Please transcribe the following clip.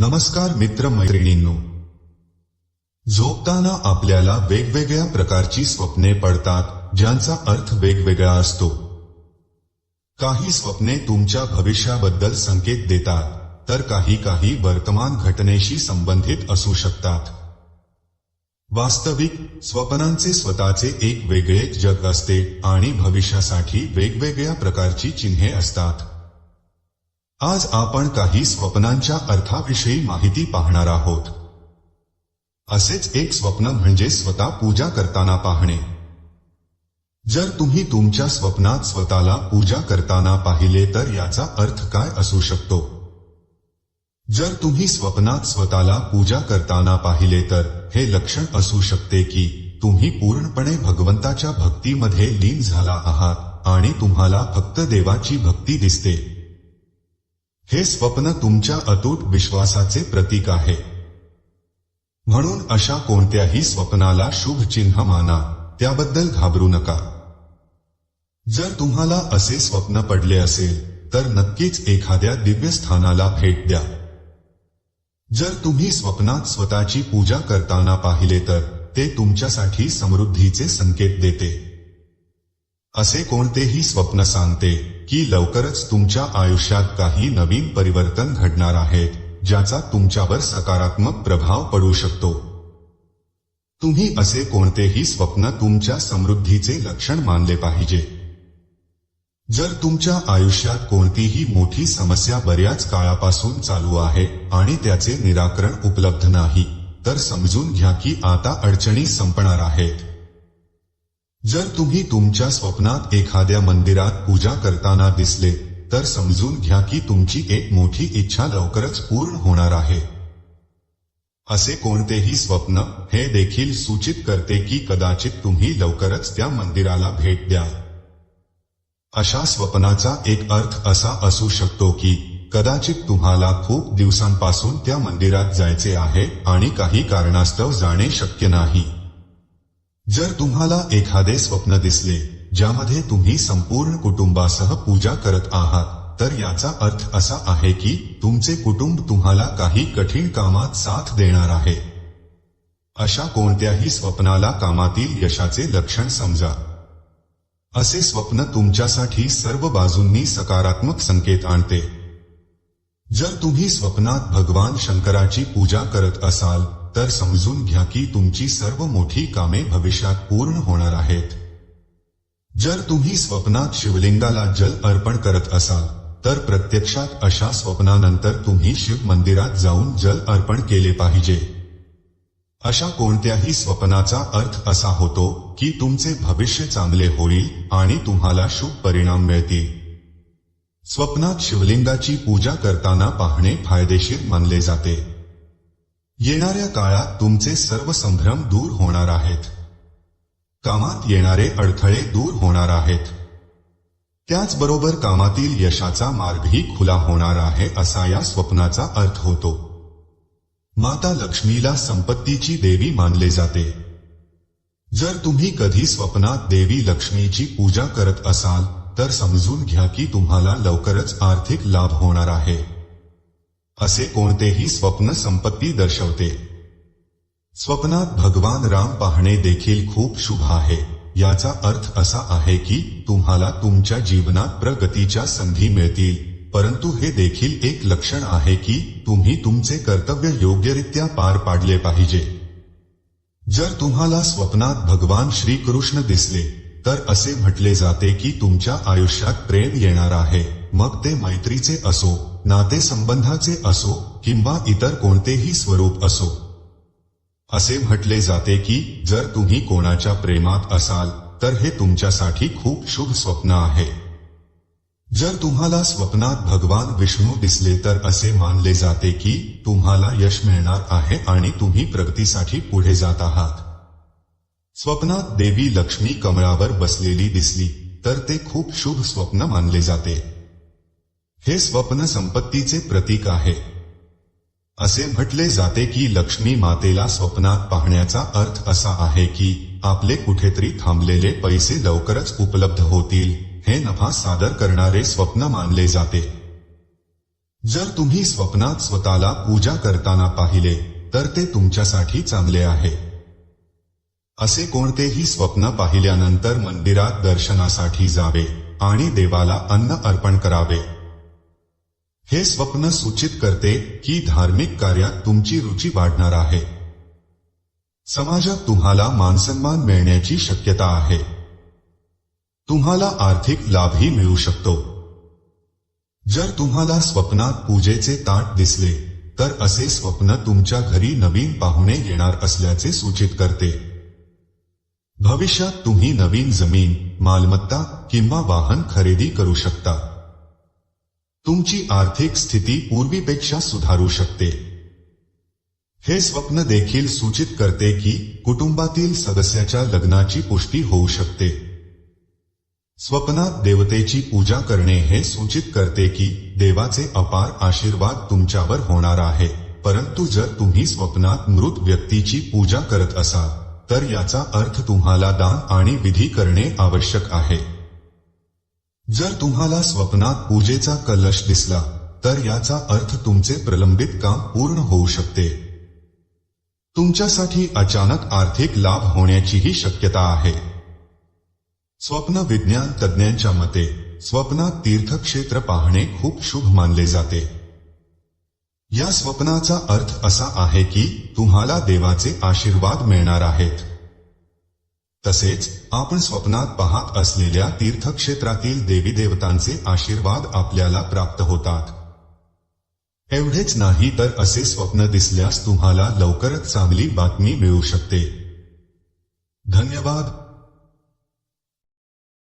नमस्कार मित्र मैत्रिणींनो झोपताना आपल्याला वेगवेगळ्या प्रकारची स्वप्ने पडतात ज्यांचा अर्थ वेगवेगळा असतो. काही स्वप्ने तुमच्या भविष्याबद्दल संकेत देतात तर काही काही वर्तमान घटनेशी संबंधित असू शकतात. वास्तविक स्वप्नांचे स्वतःचे एक वेगळे जग असते आणि भविष्यासाठी वेगवेगळ्या प्रकारची चिन्हे असतात. आज आपण काही स्वप्नांच्या अर्थाविषयी माहिती पाहणार आहोत. असेच एक स्वप्न म्हणजे स्वतः पूजा करताना पाहणे. जर तुम्ही तुमच्या स्वप्नात स्वतःला पूजा करताना पाहिले तर याचा अर्थ काय असू शकतो? जर तुम्ही स्वप्नात स्वतःला पूजा करताना पाहिले तर हे लक्षण असू शकते की तुम्ही पूर्णपणे भगवंताच्या भक्तीमध्ये लीन झाला आहात आणि तुम्हाला फक्त देवाची भक्ती दिसते. हे स्वप्न तुमच्या अतूट विश्वासाचे प्रतीक आहे. म्हणून अशा कोणत्याही स्वप्नाला शुभ चिन्ह माना त्याबद्दल घाबरू नका. जर तुम्हाला असे स्वप्न पडले असेल तर नक्कीच एखाद्या दिव्य स्थानाला भेट द्या. जर तुम्ही स्वप्नात स्वतःची पूजा करताना पाहिले तर ते तुमच्यासाठी समृद्धीचे संकेत देते. असे कोणतेही स्वप्न सांगते की लवकरच तुमच्या आयुष्यात काही नवीन परिवर्तन घडणार आहेत ज्याचा तुमच्यावर सकारात्मक प्रभाव पडू शकतो. तुम्ही असे कोणतेही स्वप्न तुमच्या समृद्धीचे लक्षण मानले पाहिजे. जर तुमच्या आयुष्यात कोणतीही मोठी समस्या बऱ्याच काळापासून चालू आहे आणि त्याचे निराकरण उपलब्ध नाही तर समजून घ्या की आता अडचणी संपणार आहेत. जर तुम्ही तुमच्या स्वप्नात एखाद्या मंदिरात पूजा करताना दिसले तर समजून घ्या की तुमची एक मोठी इच्छा लवकरच पूर्ण होणार आहे. असे कोणतेही स्वप्न हे देखील सूचित करते की कदाचित तुम्ही लवकरच त्या मंदिराला भेट द्या अशा स्वप्नाचा एक अर्थ असा असू शकतो की कदाचित तुम्हाला खूप दिवसांपासून त्या मंदिरात जायचे आहे आणि काही कारणास्तव जाणे शक्य नाही. जर तुम्हाला एखादे स्वप्न दिसले, ज्यामध्ये तुम्ही संपूर्ण कुटुंबासह पूजा करत आहात, तर याचा अर्थ असा आहे की तुमचे कुटुंब तुम्हाला काही कठीण कामात साथ देणार आहे. अशा कोणत्याही स्वप्नाला कामातील यशाचे लक्षण समजा. असे स्वप्न तुमच्यासाठी सर्व बाजूंनी सकारात्मक संकेत आणते. जर तुम्ही स्वप्नात भगवान शंकराची पूजा करत असाल तर समजून घ्या की तुमची सर्व मोठी कामे भविष्यात पूर्ण होणार आहेत. जर तुम्ही स्वप्नात शिवलिंगाला जल अर्पण करत असाल तर प्रत्यक्षात अशा स्वप्नानंतर तुम्ही शिव मंदिरात जाऊन जल अर्पण केले पाहिजे. अशा कोणत्याही स्वप्नाचा अर्थ असा होतो की तुमचे भविष्य चांगले होईल आणि तुम्हाला शुभ परिणाम मिळतील. स्वप्नात शिवलिंगाची पूजा करताना पाहणे फायदेशीर मानले जाते. येणाऱ्या काळात तुमचे सर्व संभ्रम दूर होणार आहेत. कामात येणारे अडथळे दूर होणार आहेत. त्याचबरोबर कामातील यशाचा मार्गही खुला होणार आहे असा या स्वप्नाचा अर्थ होतो. माता लक्ष्मीला संपत्तीची देवी मानले जाते. जर तुम्ही कधी स्वप्नात देवी लक्ष्मीची पूजा करत असाल, तर समजून घ्या की तुम्हाला लवकरच आर्थिक लाभ होणार आहे. असे कोणतेही स्वप्न संपत्ती दर्शवते. स्वप्नात भगवान राम पाहणे देखील खूप शुभ आहे. याचा अर्थ असा आहे की तुम्हाला तुमच्या जीवनात प्रगतीच्या संधी मिळतील परंतु हे देखील एक लक्षण आहे की तुम्ही तुमचे कर्तव्य योग्यरित्या पार पाडले पाहिजे. जर तुम्हाला स्वप्नात भगवान श्रीकृष्ण दिसले तर असे म्हटले जाते की तुमच्या आयुष्यात प्रेम येणार आहे मग ते मैत्रीचे असो. नातेसंबंधाचे असो किंवा इतर कोणतेही स्वरूप असो. असे म्हटले जाते की, जर तुम्ही कोणाच्या प्रेमात असाल, तर हे तुमच्यासाठी खूप शुभ स्वप्न आहे. जर तुम्हाला स्वप्नात भगवान विष्णू दिसले, तर असे मानले जाते की, तुम्हाला यश मिळणार आहे आणि तुम्ही प्रगतीसाठी पुढे जात आहात. स्वप्नात देवी लक्ष्मी कमळावर बसलेली दिसली, तर ते खूप शुभ स्वप्न मानले जाते. हे स्वप्न संपत्तीचे प्रतीक आहे. असे म्हटले जाते की लक्ष्मी मातेला स्वप्नात पाहण्याचा अर्थ असा आहे की आपले कुठेतरी थांबलेले पैसे लवकरच उपलब्ध होतील हे नफा सादर करणारे स्वप्न मानले जाते. जर तुम्ही स्वप्नात स्वतःला पूजा करताना पाहिले तर ते तुमच्यासाठी चांगले आहे. असे कोणतेही स्वप्न पाहिल्यानंतर मंदिरात दर्शनासाठी जावे आणि देवाला अन्न अर्पण करावे. हे स्वप्न सूचित करते की धार्मिक कार्यात तुमची रुची वाढणार आहे. समाजात तुम्हाला मानसन्मान मिळण्याची शक्यता आहे. तुम्हाला आर्थिक लाभही मिळू शकतो. जर तुम्हाला स्वप्नात पूजेचे ताट दिसले, तर असे स्वप्न तुमच्या घरी नवीन पाहुणे येणार असल्याचे सूचित करते. भविष्यात तुम्ही नवीन ज़मीन, मालमत्ता किंवा वाहन खरेदी करू शकता. तुमची आर्थिक स्थिती पूर्वीपेक्षा सुधारू शकते. हे स्वप्न देखील सूचित करते की कुटुंबातील सदस्याच्या लग्नाची पुष्टी होऊ शकते. स्वप्नात देवतेची पूजा करणे हे सूचित करते की देवाचे अपार आशीर्वाद तुमच्यावर होणार आहे. परंतु जर तुम्ही स्वप्नात मृत व्यक्तीची पूजा करत असाल तर याचा अर्थ तुम्हाला दान आणि विधी करणे आवश्यक आहे. जर तुम्हाला स्वप्नात पूजेचा कलश दिसला तर याचा अर्थ तुमचे प्रलंबित काम पूर्ण होऊ शकते. तुमच्यासाठी अचानक आर्थिक लाभ होण्याचीही शक्यता आहे. स्वप्न विज्ञान तज्ज्ञांच्या मते स्वप्नात तीर्थक्षेत्र पाहणे खूप शुभ मानले जाते. या स्वप्नाचा अर्थ असा आहे की तुम्हाला देवाचे आशीर्वाद मिळणार आहेत. तसेच आपण स्वप्नात पाहत असलेल्या तीर्थक्षेत्रातील देवी देवतांचे आशीर्वाद आपल्याला प्राप्त होतात. एवढेच नाही तर असे स्वप्न दिसल्यास तुम्हाला लवकरच चांगली बातमी मिळू शकते. धन्यवाद.